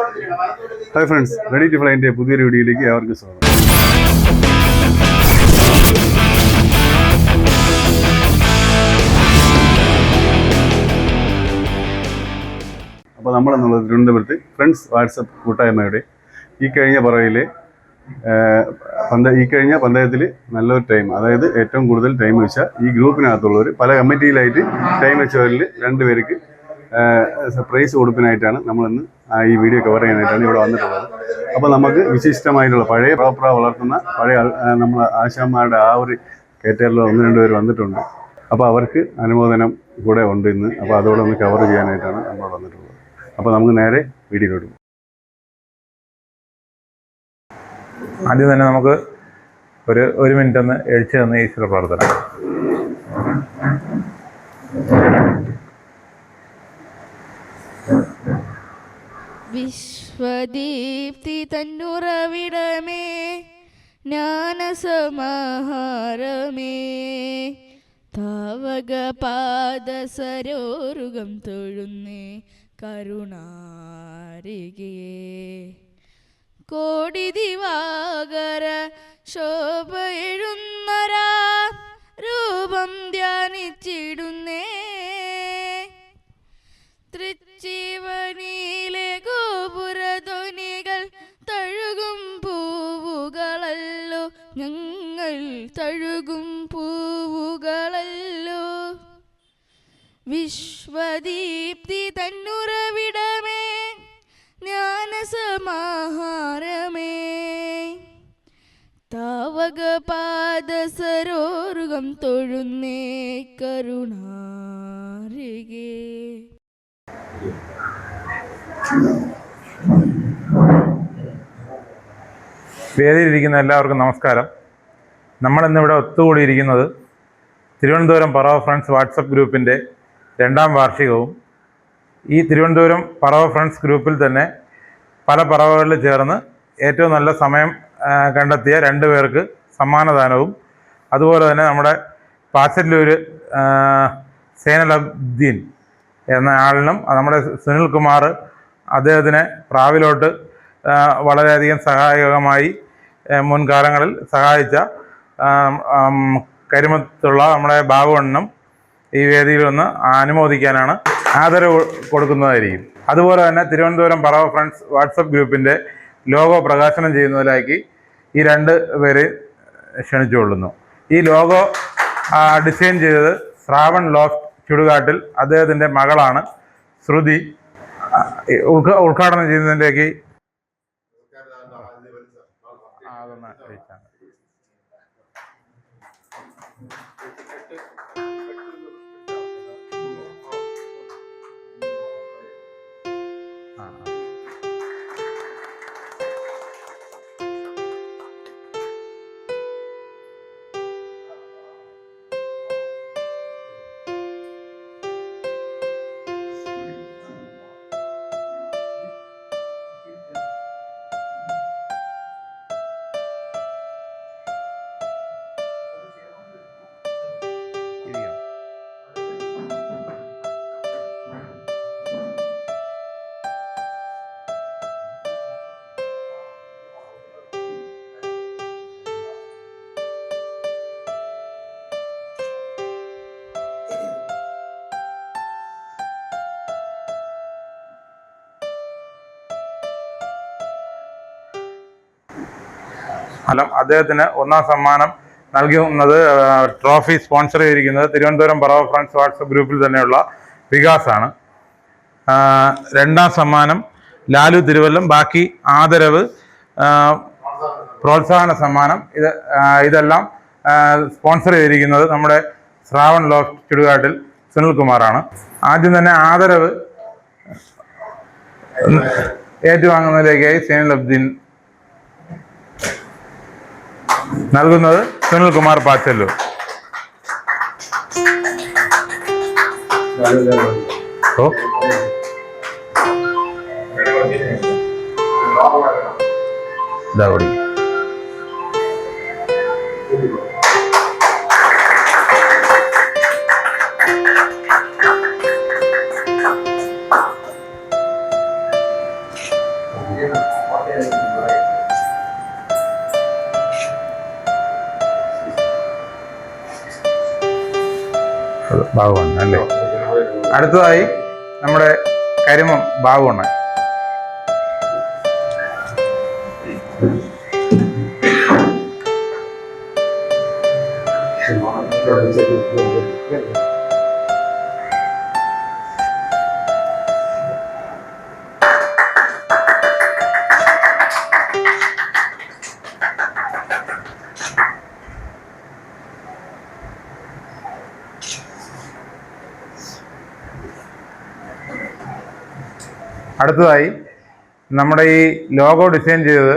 Hi friends ready to ഫ്ലൈന്റെ പുതിയൊരു വീഡിയോയിലേക്ക് ഏവർക്കും സ്വാഗതം. അപ്പോൾ നമ്മളെന്നുള്ളത് തിരുവനന്തപുരത്ത് ഫ്രണ്ട്സ് വാട്സപ്പ് കൂട്ടായ്മയുടെ ഈ കഴിഞ്ഞ പറയിലെ ഈ കഴിഞ്ഞ പഞ്ചായത്തിൽ നല്ലൊരു ടൈം അതായത് ഏറ്റവും കൂടുതൽ ടൈം വെച്ച ഈ ഗ്രൂപ്പിനകത്തുള്ളവർ പല കമ്മിറ്റിയിലായിട്ട് ടൈം വെച്ചവരിൽ രണ്ട് പേർക്ക് പ്രൈസ് കൊടുപ്പിനായിട്ടാണ് നമ്മളിന്ന് ഈ വീഡിയോ കവർ ചെയ്യാനായിട്ടാണ് ഇവിടെ വന്നിട്ടുള്ളത്. അപ്പോൾ നമുക്ക് വിശിഷ്ടമായിട്ടുള്ള പഴയ പ്രോപ്പറ വളർത്തുന്ന പഴയ നമ്മൾ ആശാന്മാരുടെ ആ ഒരു കേറ്ററിൽ ഒന്ന് രണ്ട് പേര് വന്നിട്ടുണ്ട്. അപ്പോൾ അവർക്ക് അനുമോദനം കൂടെ ഉണ്ട് ഇന്ന്. അപ്പോൾ അതോടെ ഒന്ന് കവർ ചെയ്യാനായിട്ടാണ് നമ്മൾ വന്നിട്ടുള്ളത്. അപ്പോൾ നമുക്ക് നേരെ വീഡിയോയിലോട്ട്. ആദ്യം തന്നെ നമുക്ക് ഒരു ഒരു മിനിറ്റ് ഒന്ന് എഴുച്ചു തന്ന ഈശ്വര പ്രാർത്ഥന. വിശ്വദീപ്തി തന്നുറവിടമേ ജ്ഞാനസമാഹാരമേ. താവക പാദസരോരുഗം തൊഴുന്നേ കരുണാരികേ. കോടി ദിവാകര ശോഭ എഴുന്നരാ രൂപം ധ്യാനിച്ചിടുന്നേ തഴുകും പൂവുകളല്ലോ. വിശ്വദീപ്തി തന്നുറവിടമേ ജ്ഞാനസമാഹാരമേ. താവക പാദസരോരുഗം തൊഴുന്നേ കരുണാരികേ. വേദിയിലിരിക്കുന്ന എല്ലാവർക്കും നമസ്കാരം. നമ്മളിന്നിവിടെ ഒത്തുകൂടിയിരിക്കുന്നത് തിരുവനന്തപുരം പറവ ഫ്രണ്ട്സ് വാട്സപ്പ് ഗ്രൂപ്പിന്റെ രണ്ടാം വാർഷികവും ഈ തിരുവനന്തപുരം പറവ ഫ്രണ്ട്സ് ഗ്രൂപ്പിൽ തന്നെ പല പറവകളിൽ ചേർന്ന് ഏറ്റവും നല്ല സമയം കണ്ടെത്തിയ രണ്ട് പേർക്ക് സമ്മാനദാനവും അതുപോലെ തന്നെ നമ്മുടെ പാച്ചല്ലൂർ സേനലബ്ദീൻ എന്ന ആളിനും നമ്മുടെ സുനിൽകുമാർ അദ്ദേഹത്തിനെ പ്രാവിലോട്ട് വളരെയധികം സഹായകമായി മുൻകാലങ്ങളിൽ സഹായിച്ച കരിമത്തുള്ള നമ്മുടെ ഭാഗവണ്ണം ഈ വേദിയിൽ ഒന്ന് അനുമോദിക്കാനാണ് ആദരവ് കൊടുക്കുന്നതായിരിക്കും. അതുപോലെ തന്നെ തിരുവനന്തപുരം പറവ ഫ്രണ്ട്സ് വാട്സപ്പ് ഗ്രൂപ്പിന്റെ ലോഗോ പ്രകാശനം ചെയ്യുന്നതിലേക്ക് ഈ രണ്ട് പേരെ ക്ഷണിച്ചുകൊള്ളുന്നു. ഈ ലോഗോ ഡിസൈൻ ചെയ്തത് ശ്രാവൺ ലോഫ്റ്റ് ചുടുകാട്ടിൽ അദ്ദേഹത്തിന്റെ മകളാണ് ശ്രുതി. ഉദ്ഘാടനം ചെയ്യുന്നതിലേക്ക് ഫലം അദ്ദേഹത്തിന് ഒന്നാം സമ്മാനം നൽകുന്നത് ട്രോഫി സ്പോൺസർ ചെയ്തിരിക്കുന്നത് തിരുവനന്തപുരം പറവ ഫ്രണ്ട്സ് വാട്സപ്പ് ഗ്രൂപ്പിൽ തന്നെയുള്ള വികാസാണ്. രണ്ടാം സമ്മാനം ലാലു തിരുവല്ലം ബാക്കി ആദരവ് പ്രോത്സാഹന സമ്മാനം ഇത് ഇതെല്ലാം സ്പോൺസർ ചെയ്തിരിക്കുന്നത് നമ്മുടെ ശ്രാവൺ ലോ ചുടുകാട്ടിൽ സുനിൽകുമാറാണ് ആദ്യം തന്നെ ആദരവ് ഏറ്റുവാങ്ങുന്നതിലേക്കായി സൈനുൽ അബ്ദീൻ നൽകുന്നത് സുനിൽകുമാർ പാച്ചല്ലൂർ. ഓ. ഇതാ കൂടി ബാബുണ്ണ അല്ലേ? അടുത്തതായി നമ്മുടെ കരിമം ബാബുണ്ണ അടുത്തതായി നമ്മുടെ ഈ ലോഗോ ഡിസൈൻ ചെയ്തത്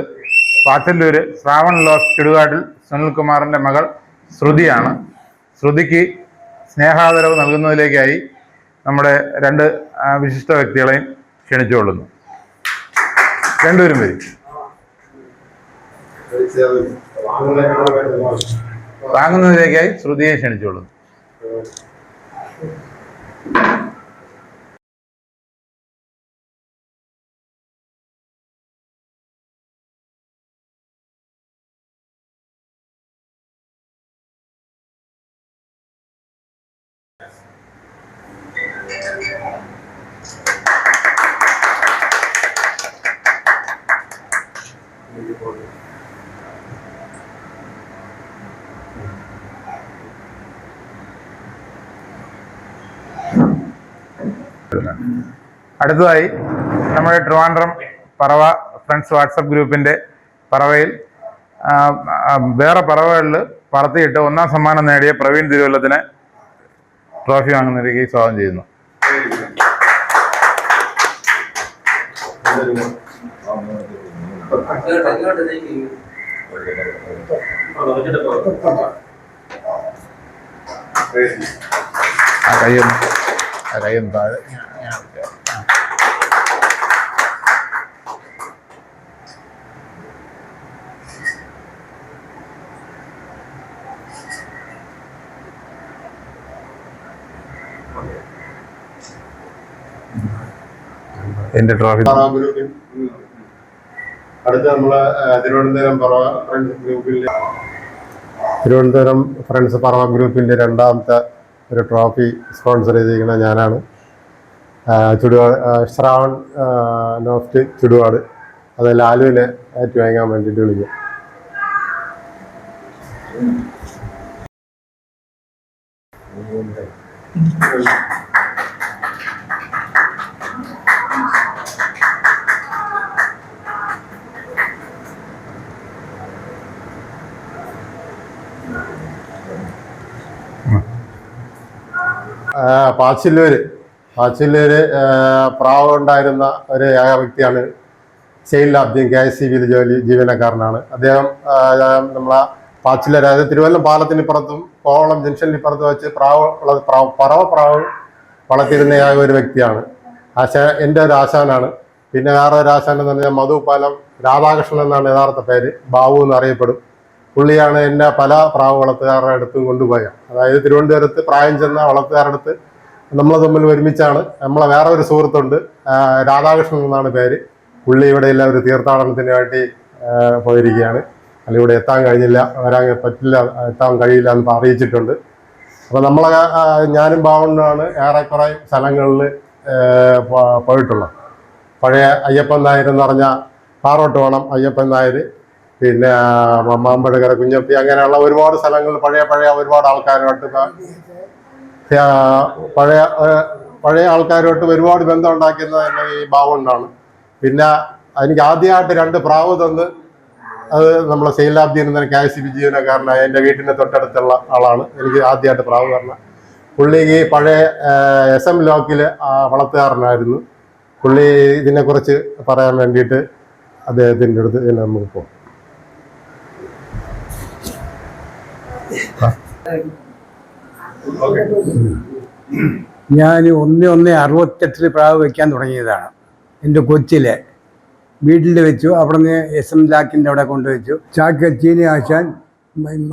പാച്ചല്ലൂർ ശ്രാവൺ ലോസ് ചുടുകാട്ടിൽ സുനിൽകുമാറിന്റെ മകൾ ശ്രുതിയാണ്. ശ്രുതിക്ക് സ്നേഹാദരവ് നൽകുന്നതിലേക്കായി നമ്മുടെ രണ്ട് വിശിഷ്ട വ്യക്തികളെയും ക്ഷണിച്ചുകൊള്ളുന്നു രണ്ടുപേരും വരും. വാങ്ങുന്നതിലേക്കായി ശ്രുതിയെ ക്ഷണിച്ചുകൊള്ളുന്നു അടുത്തതായി നമ്മുടെ ട്രിവാൻഡ്രം പറവ ഫ്രണ്ട്സ് വാട്സപ്പ് ഗ്രൂപ്പിന്റെ പറവയിൽ വേറെ പറവകളിൽ പറത്തിയിട്ട് ഒന്നാം സമ്മാനം നേടിയ പ്രവീൺ തിരുവല്ലത്തിന് ട്രോഫി വാങ്ങുന്നതിലേക്ക് സ്വാഗതം ചെയ്യുന്നു. ആ കയ്യും ആ താഴെ. എന്റെ ട്രോഫി അടുത്ത നമ്മൾ തിരുവനന്തപുരം ഫ്രണ്ട്സ് തിരുവനന്തപുരം ഫ്രണ്ട്സ് പറവ ഗ്രൂപ്പിന്റെ രണ്ടാമത്തെ ഒരു ട്രോഫി സ്പോൺസർ ചെയ്തിരിക്കുന്ന ഞാനാണ്. ചുടുപാട് ചുടുകാട് ശ്രാവൺ നോഫ്റ്റ് ചുടുകാട്. അത് ലാലുവിനെ ഏറ്റുവാങ്ങാൻ വേണ്ടിയിട്ട് വിളിക്കും. ആ, പാച്ചില്ലൂര് പാച്ചില്ലൂര് പ്രാവ് ഉണ്ടായിരുന്ന ഒരു ഏക വ്യക്തിയാണ് Sail Abdeen K S C ബിയിൽ ജോലി ജീവനക്കാരനാണ്. അദ്ദേഹം നമ്മളെ പാച്ചില്ലൂർ അതായത് തിരുവല്ലം പാലത്തിന് ഇപ്പുറത്തും കോവളം ജംഗ്ഷനിൽ ഇപ്പുറത്ത് വെച്ച് പ്രാവ് പ്രാവ് പറവ പ്രാവ് വളർത്തിയിരുന്ന ഏക ഒരു വ്യക്തിയാണ്. ആശ എന്റെ ഒരു ആശാനാണ്. പിന്നെ വേറെ ഒരു ആശാൻ എന്ന് പറഞ്ഞാൽ മധുപാലം രാധാകൃഷ്ണൻ എന്നാണ് യഥാർത്ഥ പേര് ബാബു എന്ന് അറിയപ്പെടും. പുള്ളിയാണ് എന്നെ പല പ്രാവ് വളർത്തുകാരുടെ അടുത്തും കൊണ്ടുപോയത്. അതായത് തിരുവനന്തപുരത്ത് പ്രായം ചെന്ന വളർത്തുകാരുടെ അടുത്ത് നമ്മൾ തമ്മിൽ ഒരുമിച്ചാണ്. നമ്മളെ വേറെ ഒരു സുഹൃത്തുണ്ട് രാധാകൃഷ്ണൻ എന്നാണ് പേര്. പുള്ളി ഇവിടെ എല്ലാം ഒരു തീർത്ഥാടനത്തിന് വേണ്ടി പോയിരിക്കുകയാണ്. അല്ല ഇവിടെ എത്താൻ കഴിഞ്ഞില്ല വരാൻ പറ്റില്ല എത്താൻ കഴിയില്ല എന്ന് അറിയിച്ചിട്ടുണ്ട്. അപ്പോൾ നമ്മളെ ഞാനും ബാവണ്ണാണ് ഏറെക്കുറെ സ്ഥലങ്ങളിൽ പോയിട്ടുള്ളത്. പഴയ അയ്യപ്പൻ നായർ എന്ന് പറഞ്ഞ പാറോട്ട് വേണം അയ്യപ്പൻ നായർ പിന്നെ ആ, മാമ്പഴകര കുഞ്ഞപ്പി അങ്ങനെയുള്ള ഒരുപാട് സ്ഥലങ്ങളിൽ പഴയ പഴയ ഒരുപാട് ആൾക്കാരുമായിട്ട് പഴയ പഴയ ആൾക്കാരുമായിട്ട് ഒരുപാട് ബന്ധം ഉണ്ടാക്കുന്നത് തന്നെ ഈ ബാവുണ്ടാണ് പിന്നെ എനിക്ക് ആദ്യമായിട്ട് രണ്ട് പ്രാവ് തന്ന് അത് നമ്മളെ സെയിലാബ്ദി എന്ന കെ എസ് ബി ജീവനക്കാരനായ എന്റെ വീട്ടിന്റെ തൊട്ടടുത്തുള്ള ആളാണ്. എനിക്ക് ആദ്യമായിട്ട് പ്രാവ് പറഞ്ഞ. പുള്ളി ഈ പഴയ എസ് എം ലോക്കിൽ വളർത്തുകാരനായിരുന്നു. പുള്ളി ഇതിനെക്കുറിച്ച് പറയാൻ വേണ്ടിയിട്ട് അദ്ദേഹത്തിന്റെ അടുത്ത് നമുക്ക് പോകാം. ഞാൻ ഒന്ന് ഒന്ന് അറുപത്തെട്ടിൽ പ്രാവ് വയ്ക്കാൻ തുടങ്ങിയതാണ്. എന്റെ കൊച്ചിലെ വീട്ടിൽ വെച്ചു. അവിടെ നിന്ന് എസ് എം ലാക്കിന്റെ അവിടെ കൊണ്ടുവച്ചു ചാക്ക ചീനി ആശാൻ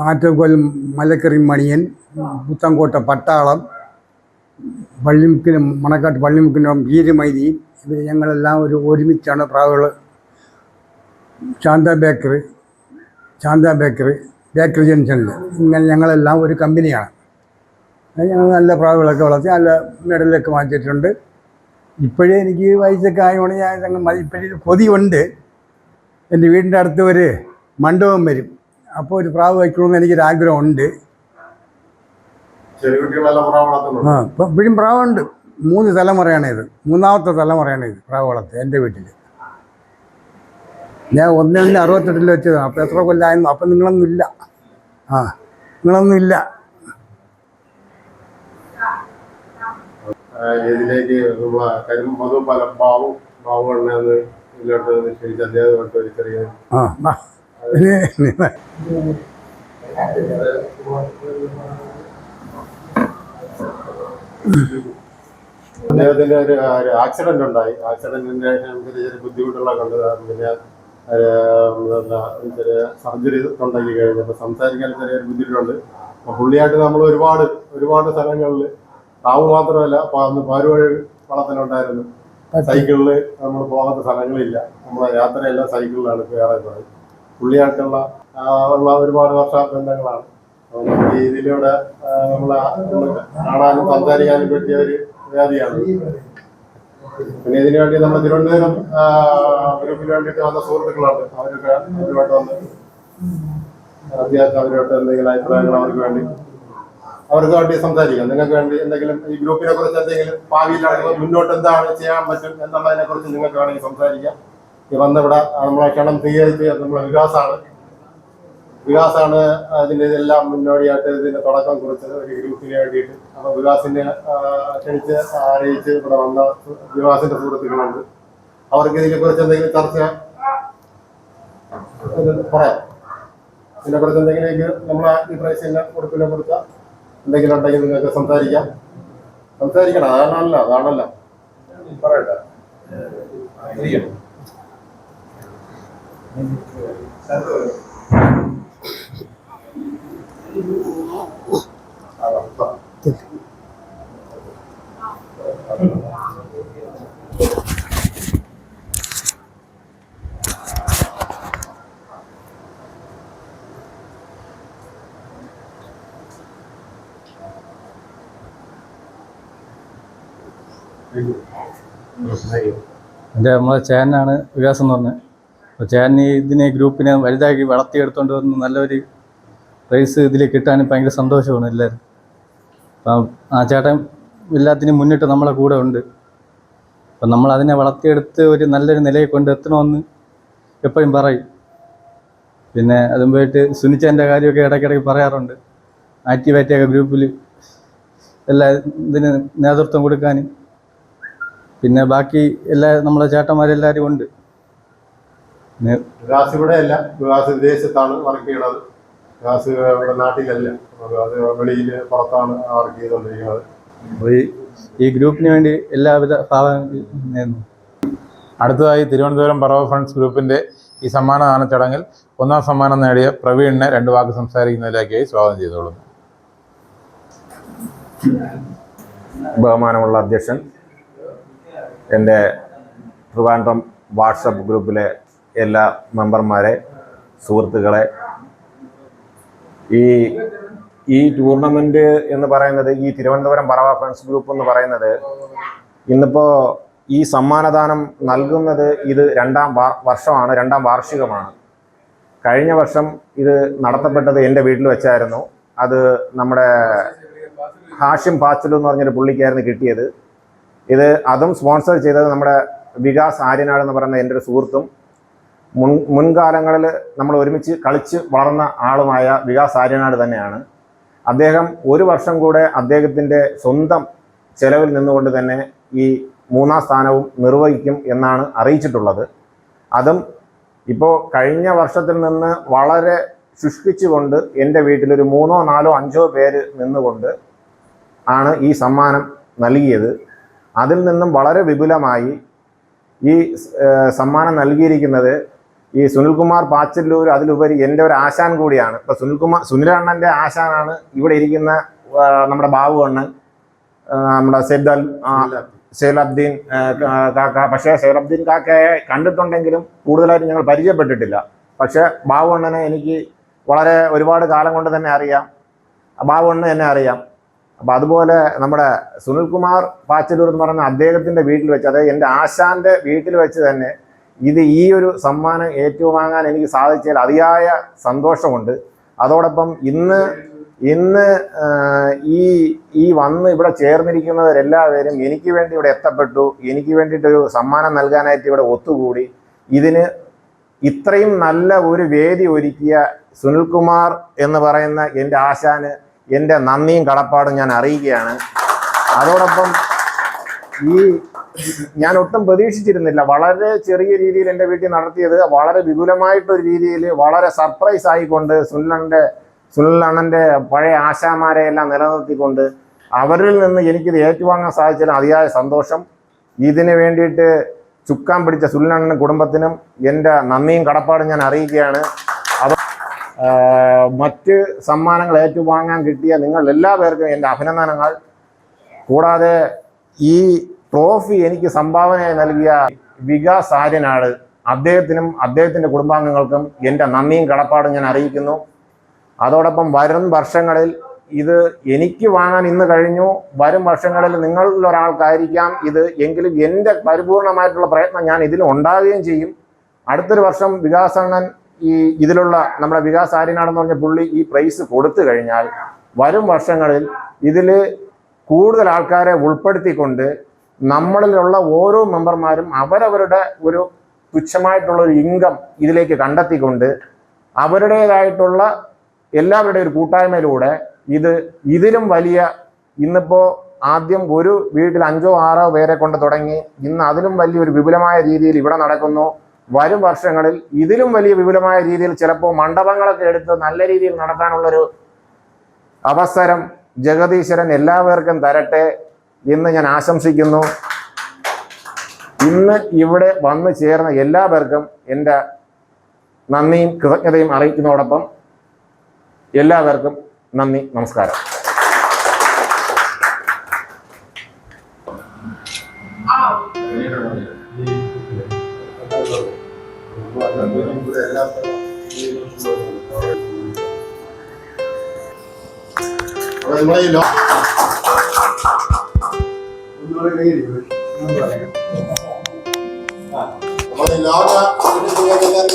മാറ്റക്കോൽ മലക്കറി മണിയൻ പുത്തങ്കോട്ട പട്ടാളം പള്ളിമുക്കിന് മണക്കാട്ട് പള്ളിമുക്കിനും വീരമൈതി ഇവർ ഞങ്ങളെല്ലാം ഒരു ഒരുമിച്ചാണ് പ്രാവുകൾ Shantha bakery Shantha bakery bakery ജംഗ്ഷനിൽ ഇങ്ങനെ ഞങ്ങളെല്ലാം ഒരു കമ്പനിയാണ്. ഞങ്ങൾ നല്ല പ്രാവുകളൊക്കെ വളർത്തി നല്ല മെഡലൊക്കെ വാങ്ങിച്ചിട്ടുണ്ട്. ഇപ്പോഴേ എനിക്ക് വയസ്സൊക്കെ ആയതുകൊണ്ട് ഞാൻ ഞങ്ങൾ ഇപ്പോഴൊരു കൊതിയുണ്ട്. എന്റെ വീടിന്റെ അടുത്ത് ഒരു മണ്ഡപം വരും. അപ്പോൾ ഒരു പ്രാവ് വയ്ക്കണമെന്ന് എനിക്കൊരാഗ്രഹമുണ്ട്. ആ ഇപ്പം ഇപ്പോഴും പ്രാവുണ്ട്. മൂന്ന് തലമുറയാണ് ഇത് മൂന്നാമത്തെ തലമുറയാണ് ഇത് പ്രാവ് വളർത്തുക എന്റെ വീട്ടിൽ. ഞാൻ ഒന്നിന് അറുപത്തെട്ടിൽ വെച്ചത്. അപ്പം എത്ര കൊല്ലമായിരുന്നു അപ്പം നിങ്ങളൊന്നും ഇല്ല. ആ നിങ്ങളൊന്നും ഇല്ല. ഇതിലേക്ക് അദ്ദേഹത്തിന്റെ ഒരു ആക്സിഡന്റ് ഉണ്ടായി. ആക്സിഡന്റിന്റെ ബുദ്ധിമുട്ടുള്ള കണ്ടു. പിന്നെ ചെറിയ സർജറി ഉണ്ടാക്കി കഴിഞ്ഞപ്പോൾ സംസാരിക്കാൻ ചെറിയൊരു ബുദ്ധിമുട്ടുണ്ട്. അപ്പൊ പുള്ളിയായിട്ട് നമ്മൾ ഒരുപാട് ഒരുപാട് സ്ഥലങ്ങളിൽ റാവു മാത്രമല്ല പാരുവഴി വളത്തിലുണ്ടായിരുന്നു സൈക്കിളിൽ നമ്മൾ പോകാത്ത സ്ഥലങ്ങളില്ല. നമ്മൾ യാത്രയെല്ലാം സൈക്കിളിലാണ് കയറുന്നത് പുള്ളിയായിട്ടുള്ള ഉള്ള ഒരുപാട് വർഷ ബന്ധങ്ങളാണ്. ഇതിലൂടെ നമ്മൾ കാണാനും സംസാരിക്കാനും പറ്റിയ ഒരു വേദിയാണ് പിന്നെ ഇതിനു വേണ്ടി നമ്മൾ തിരുവനന്തപുരം ഗ്രൂപ്പിന് വേണ്ടിയിട്ട് വന്ന സുഹൃത്തുക്കളുണ്ട്. അവരൊക്കെ അവരുമായിട്ട് വന്ന് അത്യാവശ്യം അവരുമായിട്ട് എന്തെങ്കിലും അഭിപ്രായങ്ങൾ അവർക്ക് വേണ്ടി അവർക്ക് വേണ്ടി സംസാരിക്കാം. നിങ്ങൾക്ക് വേണ്ടി എന്തെങ്കിലും ഈ ഗ്രൂപ്പിനെ കുറിച്ച് എന്തെങ്കിലും ഭാവിയിലാണെങ്കിൽ മുന്നോട്ട് എന്താണ് ചെയ്യാൻ പറ്റും എന്നുള്ളതിനെ കുറിച്ച് നിങ്ങൾക്ക് വേണമെങ്കിൽ സംസാരിക്കാം. ഈ വന്നിവിടെ നമ്മളെ ക്ഷണം സ്വീകരിച്ച് നമ്മളെ വികാസാണ് വികാസാണ് അതിന്റെ ഇതെല്ലാം മുന്നോടിയായിട്ട് ഇതിന്റെ തുടക്കം കുറിച്ചത് ഒരു ഗ്രൂപ്പിന് വേണ്ടിയിട്ട്. അപ്പൊ വികാസിനെ ക്ഷണിച്ച് അറിയിച്ച് ഇവിടെ വന്ന വികാസിന്റെ സുഹൃത്തുക്കളുണ്ട്. അവർക്ക് ഇതിനെ കുറിച്ച് എന്തെങ്കിലും ചർച്ച പറയാം. ഇതിനെ കുറിച്ച് എന്തെങ്കിലും നമ്മൾ ഈ പ്രൈസിനെ കൊടുപ്പിനെ കൊടുത്ത എന്തെങ്കിലും ഉണ്ടെങ്കിൽ നിങ്ങൾക്ക് സംസാരിക്കാം. സംസാരിക്കണം. അതാണല്ല അതാണല്ല. പറയട്ടെ. എന്റെ നമ്മളെ ചേനാണ് വികാസം എന്ന് പറഞ്ഞത് അപ്പോൾ ഈ ഇതിനെ ഗ്രൂപ്പിനെ വലുതാക്കി വളർത്തിയെടുത്തുകൊണ്ട് വന്ന് നല്ലൊരു പ്രൈസ് ഇതിൽ കിട്ടാനും ഭയങ്കര സന്തോഷമാണ് എല്ലാവരും അപ്പം ആ ചേട്ടൻ എല്ലാത്തിനും മുന്നിട്ട് നമ്മളെ കൂടെ ഉണ്ട്. അപ്പം നമ്മൾ അതിനെ വളർത്തിയെടുത്ത് ഒരു നല്ലൊരു നിലയിൽ കൊണ്ട് എത്തണമെന്ന് എപ്പോഴും പറയും. പിന്നെ അതും പോയിട്ട് സുനിച്ചേന്റെ കാര്യമൊക്കെ ഇടയ്ക്കിടയ്ക്ക് പറയാറുണ്ട്. ആക്റ്റീവായിട്ടൊക്കെ ഗ്രൂപ്പിൽ എല്ലാ ഇതിന് നേതൃത്വം കൊടുക്കാനും. പിന്നെ ബാക്കി എല്ലാ നമ്മളെ ചേട്ടന്മാരെല്ലാവരും ഉണ്ട്. ഇവിടെ അല്ല വിദേശത്താണ് വർക്ക് ചെയ്യണത് ഇവിടെ നാട്ടിലല്ല. അത് വെളിയിൽ പുറത്താണ് വർക്ക് ചെയ്തുകൊണ്ടിരിക്കുന്നത് അപ്പോൾ ഈ ഈ ഗ്രൂപ്പിന് വേണ്ടി എല്ലാവിധ നേരുന്നു അടുത്തതായി തിരുവനന്തപുരം പറവ ഫ്രണ്ട്സ് ഗ്രൂപ്പിന്റെ ഈ സമ്മാനദാന ചടങ്ങിൽ ഒന്നാം സമ്മാനം നേടിയ പ്രവീണിനെ രണ്ട് വാക്ക് സംസാരിക്കുന്നതിലേക്കായി സ്വാഗതം ചെയ്തോളുന്നു ബഹുമാനമുള്ള അധ്യക്ഷൻ എന്റെ ട്രിവാൻഡ്രം വാട്സപ്പ് ഗ്രൂപ്പിലെ എല്ലാ മെമ്പർമാരെ സുഹൃത്തുക്കളെ ഈ ഈ ടൂർണമെന്റ് എന്ന് പറയുന്നത് ഈ തിരുവനന്തപുരം പറവ ഫ്രണ്ട്സ് ഗ്രൂപ്പ് എന്ന് പറയുന്നത് ഇന്നിപ്പോ ഈ സമ്മാനദാനം നൽകുന്നത് ഇത് രണ്ടാം വർഷമാണ് രണ്ടാം വാർഷികമാണ്. കഴിഞ്ഞ വർഷം ഇത് നടത്തപ്പെട്ടത് എന്റെ വീട്ടിൽ വെച്ചായിരുന്നു. അത് നമ്മുടെ ഹാഷിം പാച്ചലു എന്ന് പറഞ്ഞൊരു പുള്ളിക്കായിരുന്നു കിട്ടിയത്. ഇത് അതും സ്പോൺസർ ചെയ്തത് നമ്മുടെ വികാസ് ആര്യനാട് എന്ന് പറയുന്ന എന്റെ ഒരു സുഹൃത്തും മുൻ മുൻകാലങ്ങളിൽ നമ്മൾ ഒരുമിച്ച് കളിച്ച് വളർന്ന ആളുമായ വികാസ് ആര്യനാട് തന്നെയാണ്. അദ്ദേഹം ഒരു വർഷം കൂടെ അദ്ദേഹത്തിന്റെ സ്വന്തം ചെലവിൽ നിന്നുകൊണ്ട് തന്നെ ഈ മൂന്നാം സ്ഥാനവും നിർവഹിക്കും എന്നാണ് അറിയിച്ചിട്ടുള്ളത്. അതും ഇപ്പോൾ കഴിഞ്ഞ വർഷത്തിൽ നിന്ന് വളരെ ശുഷ്കിച്ചുകൊണ്ട് എന്റെ വീട്ടിലൊരു മൂന്നോ നാലോ അഞ്ചോ പേര് നിന്നുകൊണ്ട് ആണ് ഈ സമ്മാനം നൽകിയത്. അതിൽ നിന്നും വളരെ വിപുലമായി ഈ സമ്മാനം നൽകിയിരിക്കുന്നത് ഈ സുനിൽകുമാർ പാച്ചല്ലൂർ അതിലുപരി എന്റെ ഒരു ആശാൻ കൂടിയാണ്. ഇപ്പൊ സുനിൽകുമാർ സുനിലണ്ണന്റെ ആശാനാണ് ഇവിടെ ഇരിക്കുന്ന നമ്മുടെ ബാബു അണ്ണൻ നമ്മുടെ സെയ്ദൽ സെയ്ലബ്ദീൻ കാക്ക. പക്ഷേ സെയ്ലബ്ദീൻ കാക്കയെ കണ്ടിട്ടുണ്ടെങ്കിലും കൂടുതലായിട്ട് ഞങ്ങൾ പരിചയപ്പെട്ടിട്ടില്ല. പക്ഷേ ബാബു അണ്ണനെ എനിക്ക് വളരെ ഒരുപാട് കാലം കൊണ്ട് തന്നെ അറിയാം. ബാബു അണ്ണൻ എന്നെ അറിയാം. അപ്പം അതുപോലെ നമ്മുടെ സുനിൽകുമാർ പാച്ചലൂർ എന്ന് പറയുന്ന അദ്ദേഹത്തിന്റെ വീട്ടിൽ വെച്ച് അതായത് എന്റെ ആശാന്റെ വീട്ടിൽ വെച്ച് തന്നെ ഇത് ഈ ഒരു സമ്മാനം ഏറ്റുവാങ്ങാൻ എനിക്ക് സാധിച്ചതിൽ അതിയായ സന്തോഷമുണ്ട്. അതോടൊപ്പം ഇന്ന് ഇന്ന് ഈ ഈ വന്ന് ഇവിടെ ചേർന്നിരിക്കുന്നവരെല്ലാവരും എനിക്ക് വേണ്ടി ഇവിടെ എത്തപ്പെട്ടു. എനിക്ക് വേണ്ടിയിട്ടൊരു സമ്മാനം നൽകാനായിട്ട് ഇവിടെ ഒത്തുകൂടി. ഇതിന് ഇത്രയും നല്ല ഒരു വേദി ഒരുക്കിയ സുനിൽകുമാർ എന്ന് പറയുന്ന എന്റെ ആശാന് എന്റെ നന്ദിയും കടപ്പാടും ഞാൻ അറിയിക്കുകയാണ് അതോടൊപ്പം ഈ ഞാൻ ഒട്ടും പ്രതീക്ഷിച്ചിരുന്നില്ല. വളരെ ചെറിയ രീതിയിൽ എന്റെ വീട്ടിൽ നടത്തിയത് വളരെ വിപുലമായിട്ടൊരു രീതിയിൽ വളരെ സർപ്രൈസ് ആയിക്കൊണ്ട് സുനിലണ്ണന്റെ സുനിലണ്ണന്റെ പഴയ ആശാമാരെ എല്ലാം നിലനിർത്തിക്കൊണ്ട് അവരിൽ നിന്ന് എനിക്കിത് ഏറ്റുവാങ്ങാൻ സാധിച്ചാൽ അതിയായ സന്തോഷം. ഇതിന് വേണ്ടിയിട്ട് ചുക്കാൻ പിടിച്ച സുനിലണ്ണനും കുടുംബത്തിനും എന്റെ നന്ദിയും കടപ്പാടും ഞാൻ അറിയിക്കുകയാണ്. അത് മറ്റ് സമ്മാനങ്ങൾ ഏറ്റുവാങ്ങാൻ കിട്ടിയ നിങ്ങൾ എല്ലാ പേർക്കും എന്റെ അഭിനന്ദനങ്ങൾ. കൂടാതെ ഈ ട്രോഫി എനിക്ക് സംഭാവനയായി നൽകിയ വികാസ് ആര്യനാട് അദ്ദേഹത്തിനും അദ്ദേഹത്തിന്റെ കുടുംബാംഗങ്ങൾക്കും എന്റെ നന്ദിയും കടപ്പാടും ഞാൻ അറിയിക്കുന്നു. അതോടൊപ്പം വരും വർഷങ്ങളിൽ ഇത് എനിക്ക് വാങ്ങാൻ ഇന്ന് കഴിഞ്ഞു. വരും വർഷങ്ങളിൽ നിങ്ങളിൽ ഒരാൾക്കായിരിക്കാം ഇത്. എങ്കിലും എന്റെ പരിപൂർണമായിട്ടുള്ള പ്രയത്നം ഞാൻ ഇതിൽ ഉണ്ടാവുകയും ചെയ്യും. അടുത്തൊരു വർഷം വികാസ് അണ്ണൻ ഈ ഇതിലുള്ള നമ്മുടെ വികാസ് ആര്യനാടെന്ന് പറഞ്ഞ പുള്ളി ഈ പ്രൈസ് കൊടുത്തു കഴിഞ്ഞാൽ വരും വർഷങ്ങളിൽ ഇതിൽ കൂടുതൽ ആൾക്കാരെ ഉൾപ്പെടുത്തിക്കൊണ്ട് നമ്മളിലുള്ള ഓരോ മെമ്പർമാരും അവരവരുടെ ഒരു തുച്ഛമായിട്ടുള്ള ഒരു ഇൻകം ഇതിലേക്ക് കണ്ടെത്തിക്കൊണ്ട് അവരുടേതായിട്ടുള്ള എല്ലാവരുടെയും ഒരു കൂട്ടായ്മയിലൂടെ ഇത് ഇതിലും വലിയ ഇന്നിപ്പോൾ ആദ്യം ഒരു വീട്ടിൽ അഞ്ചോ ആറോ പേരെ കൊണ്ട് തുടങ്ങി ഇന്ന് അതിലും വലിയൊരു വിപുലമായ രീതിയിൽ ഇവിടെ നടക്കുന്നു. വരും വർഷങ്ങളിൽ ഇതിലും വലിയ വിപുലമായ രീതിയിൽ ചിലപ്പോൾ മണ്ഡപങ്ങളൊക്കെ എടുത്ത് നല്ല രീതിയിൽ നടത്താനുള്ളൊരു അവസരം ജഗദീശ്വരൻ എല്ലാവർക്കും തരട്ടെ. എന്ന് ഞാൻ ആശംസിക്കുന്നു. ഇന്ന് ഇവിടെ വന്നു ചേർന്ന എല്ലാവർക്കും എന്റെ നന്ദിയും കൃതജ്ഞതയും അറിയിക്കുന്നതോടൊപ്പം എല്ലാവർക്കും നന്ദി നമസ്കാരം. നമ്മളെ ഈ ലോക ഇത്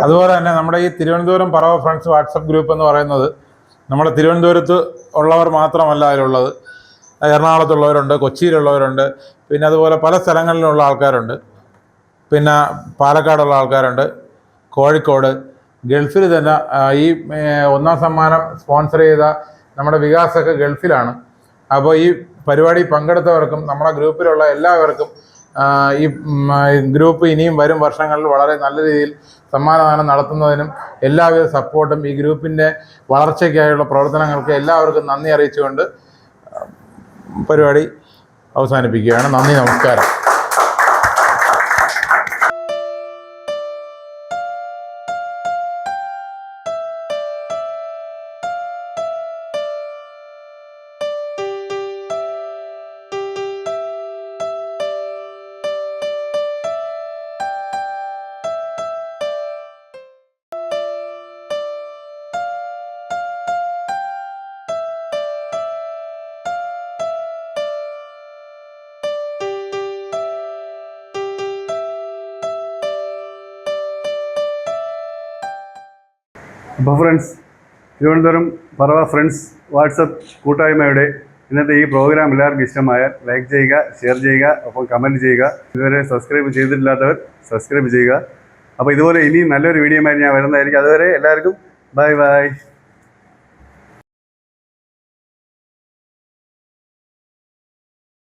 അതുപോലെ തന്നെ നമ്മുടെ ഈ Thiruvananthapuram Parava friends WhatsApp group എന്ന് പറയുന്നത് നമ്മുടെ തിരുവനന്തപുരത്ത് ഉള്ളവർ മാത്രമല്ല അതിലുള്ളത്. എറണാകുളത്തുള്ളവരുണ്ട് കൊച്ചിയിലുള്ളവരുണ്ട് പിന്നെ അതുപോലെ പല സ്ഥലങ്ങളിലുള്ള ആൾക്കാരുണ്ട്. പിന്നെ പാലക്കാടുള്ള ആൾക്കാരുണ്ട് കോഴിക്കോട് ഗൾഫിൽ തന്നെ ഈ ഒന്നാം സമ്മാനം സ്പോൺസർ ചെയ്ത നമ്മുടെ വികാസൊക്കെ ഗൾഫിലാണ്. അപ്പോൾ ഈ പരിപാടി പങ്കെടുത്തവർക്കും നമ്മുടെ ഗ്രൂപ്പിലുള്ള എല്ലാവർക്കും ഈ ഗ്രൂപ്പ് ഇനിയും വരും വർഷങ്ങളിൽ വളരെ നല്ല രീതിയിൽ സമ്മാനദാനം നടത്തുന്നതിനും എല്ലാവിധ സപ്പോർട്ടും ഈ ഗ്രൂപ്പിന്റെ വളർച്ചയ്ക്കായുള്ള പ്രവർത്തനങ്ങൾക്ക് എല്ലാവർക്കും നന്ദി അറിയിച്ചുകൊണ്ട് പരിപാടി അവസാനിപ്പിക്കുകയാണ്. നന്ദി നമസ്കാരം. അപ്പോൾ friends Thiruvananthapuram Parava friends WhatsApp കൂട്ടായ്മയുടെ ഇന്നത്തെ ഈ പ്രോഗ്രാം എല്ലാവർക്കും ഇഷ്ടമായാൽ ലൈക്ക് ചെയ്യുക ഷെയർ ചെയ്യുക ഒപ്പം കമന്റ് ചെയ്യുക. ഇതുവരെ സബ്സ്ക്രൈബ് ചെയ്തിട്ടില്ലാത്തവർ സബ്സ്ക്രൈബ് ചെയ്യുക. അപ്പോൾ ഇതുപോലെ ഇനിയും നല്ലൊരു വീഡിയോ ഞാൻ വരുന്നതായിരിക്കും. അതുവരെ എല്ലാവർക്കും ബൈ ബൈ